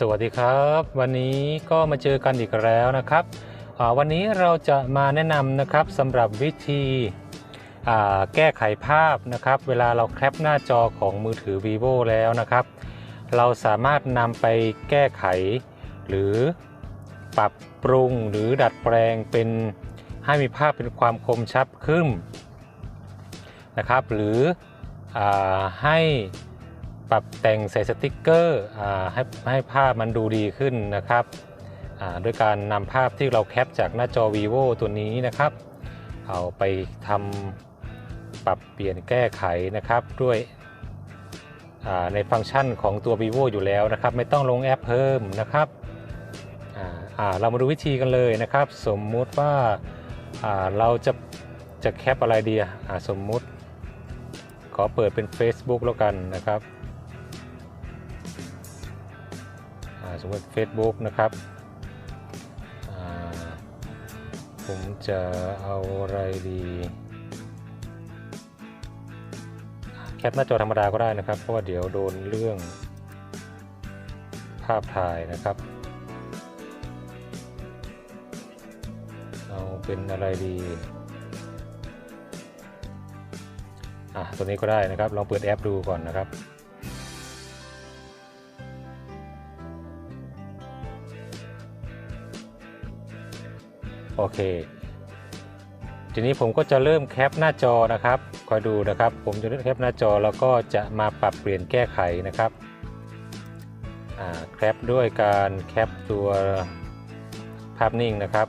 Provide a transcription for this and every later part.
สวัสดีครับ วันนี้ก็มาเจอกันอีกแล้วนะครับ วันนี้เราจะมาแนะนำนะครับสำหรับวิธีแก้ไขภาพนะครับ เวลาเราแคปหน้าจอของมือถือ vivo แล้วนะครับ เราสามารถนำไปแก้ไข หรือปรับปรุงหรือดัดแปลงเป็นให้มีภาพเป็นความคมชัดขึ้นนะครับ หรืออให้ ปรับแต่งใส่สติกเกอร์ให้ให้ภาพมันดูดีขึ้นนะครับด้วยการนำภาพที่เราแคปจากหน้าจอ vivo ตัวนี้นะครับ เอาไปทำปรับเปลี่ยนแก้ไขนะครับด้วยในฟังก์ชันของตัว vivo อยู่แล้วนะครับ ไม่ต้องลงแอปเพิ่มนะครับเรามาดูวิธีกันเลยนะครับ สมมุติว่าาเราจะจะแคปอะไรดีอะสมมุติ ขอเปิดเป็น Facebook แล้วกันนะครับ สมมติ Facebook นะครับ ผมจะเอาอะไรดีแคปหน้าจอธรรมดาก็ได้นะครับ เพราะว่าเดี๋ยวโดนเรื่องภาพถ่ายนะครับ เอาเป็นอะไรดีอะตัวนี้ก็ได้นะครับ ลองเปิดแอปดูก่อนนะครับ โอเค ทีนี้ผมก็จะเริ่มแคปหน้าจอนะครับคอยดูนะครับ ผมจะเริ่มแคปหน้าจอแล้วก็จะมาปรับเปลี่ยนแก้ไขนะครับแคปด้วยการแคปตัวภาพนิ่งนะครับ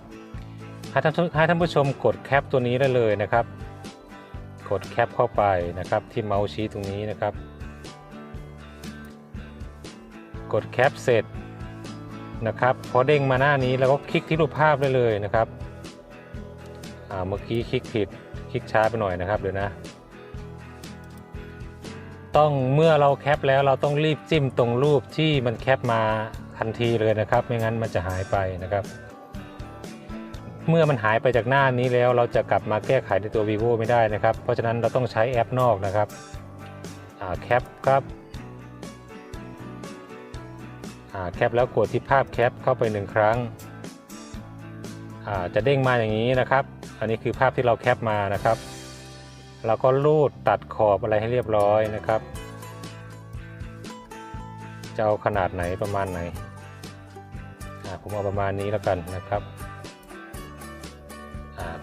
ให้ท่านให้ท่านผู้ชมกดแคปตัวนี้ได้เลยนะครับ กดแคปเข้าไปนะครับที่เมาส์ชี้ตรงนี้นะครับ กดแคปเสร็จ นะครับพอเด้งมาหน้านี้แล้วก็คลิกที่รูปภาพได้เลยนะครับเมื่อกี้คลิกผิดคลิกช้าไปหน่อยนะครับเดี๋ยวนะ ต้องเมื่อเราแคปแล้วเราต้องรีบจิ้มตรงรูปที่มันแคปมาทันทีเลยนะครับ ไม่งั้นมันจะหายไปนะครับ เมื่อมันหายไปจากหน้านี้แล้วเราจะกลับมาแก้ไขในตัว vivo ไม่ได้นะครับ เพราะฉะนั้นเราต้องใช้แอปนอกนะครับแคปครับ แคปแล้วกดที่ภาพแคปเข้าไปหนึ่งครั้ง จะเด้งมาอย่างนี้นะครับ อันนี้คือภาพที่เราแคปมานะครับเราก็รูดตัดขอบอะไรให้เรียบร้อยนะครับ จะเอาขนาดไหนประมาณไหน ผมเอาประมาณนี้แล้วกันนะครับ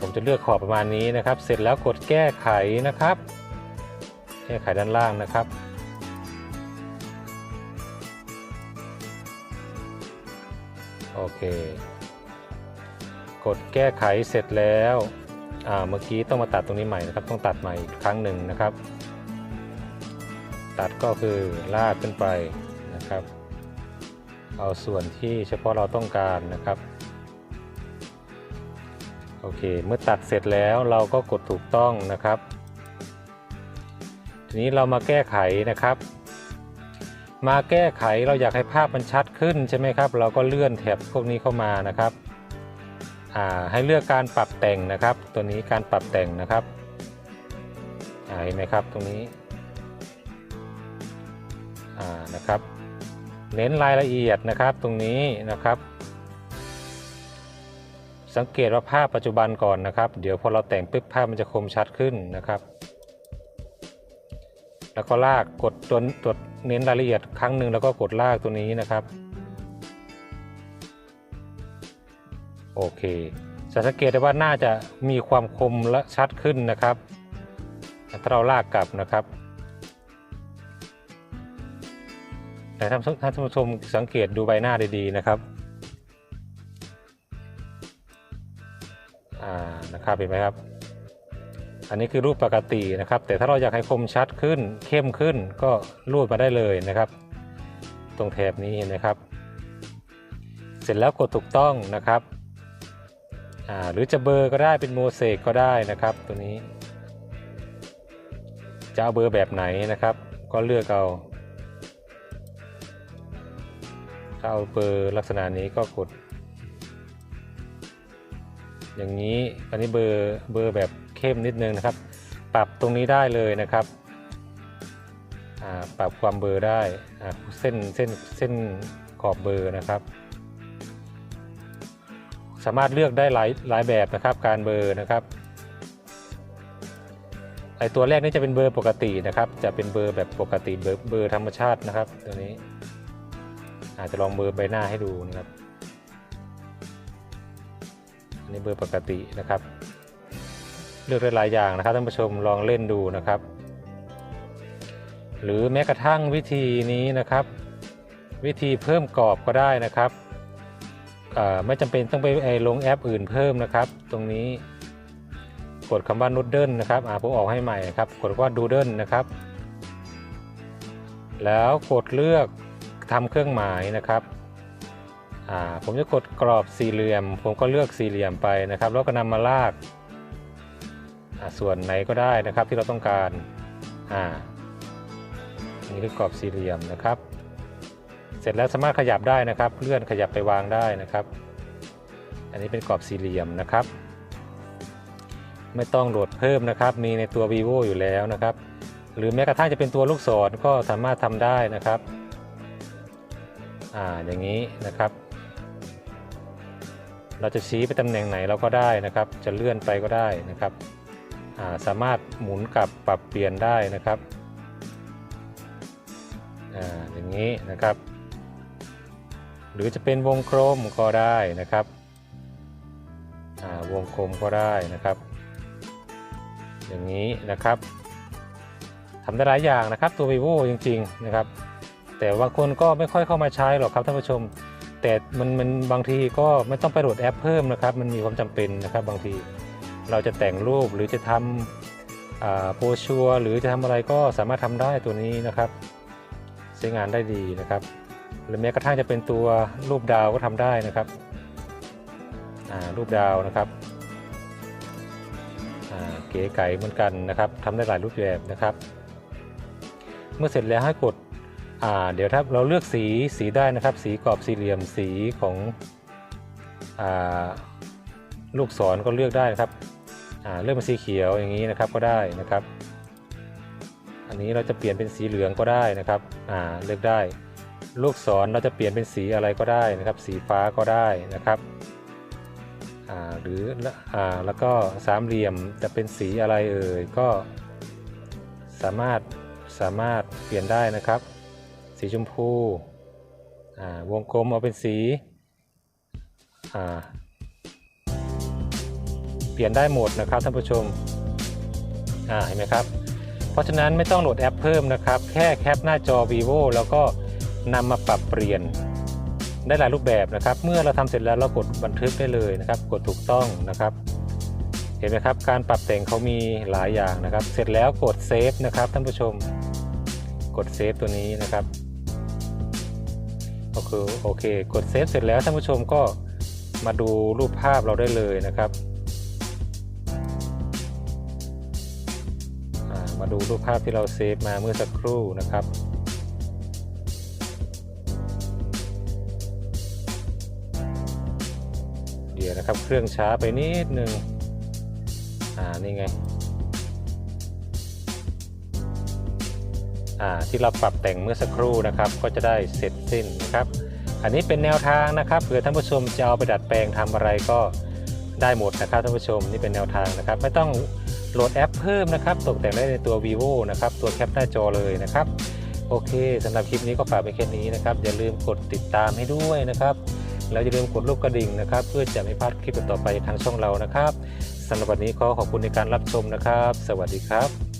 ผมจะเลือกขอบประมาณนี้นะครับ เสร็จแล้วกดแก้ไขนะครับ แก้ไขด้านล่างนะครับ โอเค กดแก้ไขเสร็จแล้วอ่าเมื่อกี้ต้องมาตัดตรงนี้ใหม่นะครับ ต้องตัดใหม่อีกครั้งหนึ่งนะครับ ตัดก็คือลากขึ้นไปนะครับ เอาส่วนที่เฉพาะเราต้องการนะครับโอเค เมื่อตัดเสร็จแล้วเราก็กดถูกต้องนะครับ ทีนี้เรามาแก้ไขนะครับ มาแก้ไขเราอยากให้ภาพมันชัดขึ้นใช่ไหมครับ เราก็เลื่อนแถบพวกนี้เข้ามานะครับอ่าให้เลือกการปรับแต่งนะครับ ตัวนี้การปรับแต่งนะครับอ่าเห็นไหมครับตรงนี้อ่านะครับ เน้นรายละเอียดนะครับตรงนี้นะครับ สังเกตว่าภาพปัจจุบันก่อนนะครับ เดี๋ยวพอเราแต่งปึ๊บภาพมันจะคมชัดขึ้นนะครับ แล้วก็ลากกดตัวตัวเน้นรายละเอียดครั้งหนึ่งแล้วก็กดลากตัวนี้นะครับ โอเคจะสังเกตได้ว่าน่าจะมีความคมและชัดขึ้นนะครับถ้าเราลากกลับนะครับแต่ท่านท่านผู้ชมสังเกตดูใบหน้าดีๆนะครับอ่านะครับเห็นไหมครับ อันนี้คือรูปปกตินะครับ แต่ถ้าเราอยากให้คมชัดขึ้น เข้มขึ้นก็รูดมาได้เลยนะครับ ตรงแถบนี้เห็นไหมครับ เสร็จแล้วกดถูกต้องนะครับหรือจะเบอร์ก็ได้เป็นโมเสกก็ได้นะครับ ตัวนี้จะเอาเบอร์แบบไหนนะครับ ก็เลือกเอาถ้าเอาเบอร์ลักษณะนี้ก็กด อย่างนี้อันนี้เบอร์เบอร์แบบ เข้มนิดนึงนะครับ ปรับตรงนี้ได้เลยนะครับปรับความเบลอได้เส้นเส้นเส้นขขอบเบอร์นะครับ สามารถเลือกได้หลายหลายแบบนะครับการเบอร์นะครับไอตัวแรกนี่จะเป็นเบอร์ปกตินะครับ จะเป็นเบอร์แบบปกติเบอร์เบอร์ธรรมชาตินะครับ ตัวนี้ อาจจะลองเบอร์ใบหน้าให้ดูนะครับอันนี้เบอร์ปกตินะครับ เลือกได้หลายอย่างนะครับท่านผู้ชมลองเล่นดูนะครับ หรือแม้กระทั่งวิธีนี้นะครับ วิธีเพิ่มกรอบก็ได้นะครับไม่จำเป็นต้องไปลงแอปอื่นเพิ่มนะครับ ตรงนี้กดคำว่า Noodle นะครับผมออกให้ใหม่ครับกดว่า Doodle นะครับ แล้วกดเลือกทำเครื่องหมายนะครับผมจะกดกรอบสี่เหลี่ยม ผมก็เลือกสี่เหลี่ยมไปนะครับ แล้วก็นำมาลาก ส่วนไหนก็ได้นะครับที่เราต้องการอ่านี่คือกรอบสี่เหลี่ยมนะครับ เสร็จแล้วสามารถขยับได้นะครับ เลื่อนขยับไปวางได้นะครับ อันนี้เป็นกรอบสี่เหลี่ยมนะครับ ไม่ต้องโหลดเพิ่มนะครับ มีในตัว vivo อยู่แล้วนะครับ หรือแม้กระทั่งจะเป็นตัวลูกศรก็สามารถทำได้นะครับอ่าอย่างนี้นะครับ เราจะชี้ไปตำแหน่งไหนเราก็ได้นะครับ จะเลื่อนไปก็ได้นะครับ สามารถหมุนกลับปรับเปลี่ยนได้นะครับอย่างนี้นะครับ หรือจะเป็นวงกลมก็ได้นะครับวงกลมก็ได้นะครับ อย่างนี้นะครับทำได้หลายอย่างนะครับตัว vivo จริง ๆนะครับ แต่บางคนก็ไม่ค่อยเข้ามาใช้หรอกครับท่านผู้ชม แต่มันมันบางทีก็ไม่ต้องไปโหลดแอปเพิ่มนะครับ มันมีความจำเป็นนะครับบางที เราจะแต่งรูปหรือจะทำโพชัวหรือจะทำอะไรก็สามารถทำได้ตัวนี้นะครับ ใช้งานได้ดีนะครับ หรือแม้กระทั่งจะเป็นตัวรูปดาวก็ทำได้นะครับรูปดาวนะครับเก๋ไก๋เหมือนกันนะครับทำได้หลายรูปแบบนะครับ เมื่อเสร็จแล้วให้กดอ่าเดี๋ยวถ้าเราเลือกสีสีได้นะครับ สีกรอบสี่เหลี่ยมสีของอลูกศรก็เลือกได้นะครับ เลือกเป็นสีเขียวอย่างนี้นะครับก็ได้นะครับ อันนี้เราจะเปลี่ยนเป็นสีเหลืองก็ได้นะครับเลือกได้ ลูกศรเราจะเปลี่ยนเป็นสีอะไรก็ได้นะครับ สีฟ้าก็ได้นะครับหรืออแล้วก็สามเหลี่ยมจะเป็นสีอะไรเอ่ยก็สามารถสามารถเปลี่ยนได้นะครับ สีชมพูวงกลมเอาเป็นสี เปลี่ยนได้หมดนะครับท่านผู้ชมอ่าเห็นไหมครับเพราะฉะนั้นไม่ต้องโหลดแอปเพิ่มนะครับ แค่แคปหน้าจอ vivo แล้วก็นำมาปรับเปลี่ยนได้หลายรูปแบบนะครับ เมื่อเราทำเสร็จแล้วเรากดบันทึกได้เลยนะครับ กดถูกต้องนะครับ เห็นไหมครับ การปรับแต่งเขามีหลายอย่างนะครับ เสร็จแล้วกดเซฟนะครับท่านผู้ชม กดเซฟตัวนี้นะครับก็คือโอเค กดเซฟเสร็จแล้วท่านผู้ชมก็มาดูรูปภาพเราได้เลยนะครับ มาดูรูปภาพที่เราเซฟมาเมื่อสักครู่นะครับเดี๋ยวนะครับเครื่องช้าไปนิดนึงอ่านี่ไงอ่าที่เราปรับแต่งเมื่อสักครู่นะครับ ก็จะได้เสร็จสิ้นนะครับ อันนี้เป็นแนวทางนะครับเผื่อท่านผู้ชมจะเอาไปดัดแปลงทำอะไรก็ได้หมดนะครับท่านผู้ชมนี่เป็นแนวทางนะครับ ไม่ต้อง โหลดแอปเพิ่มนะครับ ตกแต่งได้ในตัว vivo นะครับ ตัวแคปหน้าจอเลยนะครับ โอเคสำหรับคลิปนี้ก็ฝากไปแค่นี้นะครับ อย่าลืมกดติดตามให้ด้วยนะครับแล้วอย่าลืมกดรูปกระดิ่งนะครับ เพื่อจะไม่พลาดคลิปต่อไปทางช่องเรานะครับสำหรับวันนี้ขอขอบคุณในการรับชมนะครับ สวัสดีครับ